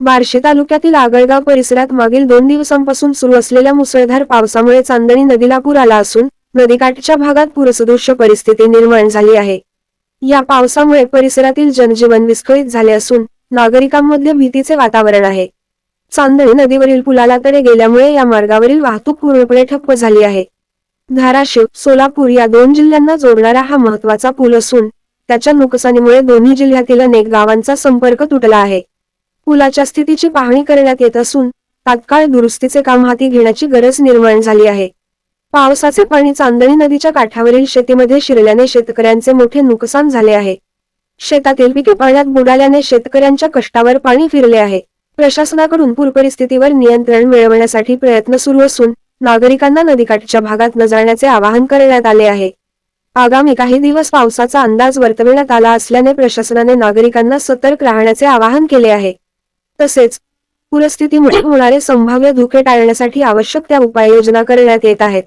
बार्शी तालुक्यातील आगळगाव परिसरात मागील दोन दिवसांपासून सुरू असलेल्या मुसळधार पावसामुळे चांदणी नदीला पूर आला असून नदीकाठच्या भागात पूरसदृश्य परिस्थिती निर्माण झाली आहे. या पावसामुळे परिसरातील जनजीवन विस्कळीत झाले असून नागरिकांमध्ये भीतीचे वातावरण आहे. चांदणी नदीवरील पुलाला तडे गेल्यामुळे या मार्गावरील वाहतूक पूर्णपणे ठप्प झाली आहे. धाराशिव सोलापूर या दोन जिल्ह्यांना जोडणारा हा महत्त्वाचा पूल असून त्याच्या नुकसानीमुळे दोन्ही जिल्ह्यातील अनेक गावांचा संपर्क तुटला आहे. पुलाच्या स्थितीची पाहणी करण्यात येत असून तात्काळ दुरुस्तीचे काम हाती घेण्याची गरज निर्माण झाली आहे. पावसाचे पाणी चांदणी नदीच्या काठावरील शेतीमध्ये शिरल्याने शेतकऱ्यांचे मोठे नुकसान झाले आहे. शेतातील पिके पाण्यात बुडाल्याने शेतकऱ्यांच्या कष्टावर पाणी फिरले आहे. प्रशासनाकडून पूर परिस्थितीवर नियंत्रण मिळवण्यासाठी प्रयत्न सुरू असून नागरिकांना नदीकाठच्या भागात न जाण्याचे आवाहन करण्यात आले आहे. आगामी काही दिवस पावसाचा अंदाज वर्तविण्यात आला असल्याने प्रशासनाने नागरिकांना सतर्क राहण्याचे आवाहन केले आहे. तसेच पूरस्थितीमुळे होणारे संभाव्य धोके टाळण्यासाठी आवश्यक त्या उपाययोजना करण्यात येत आहेत.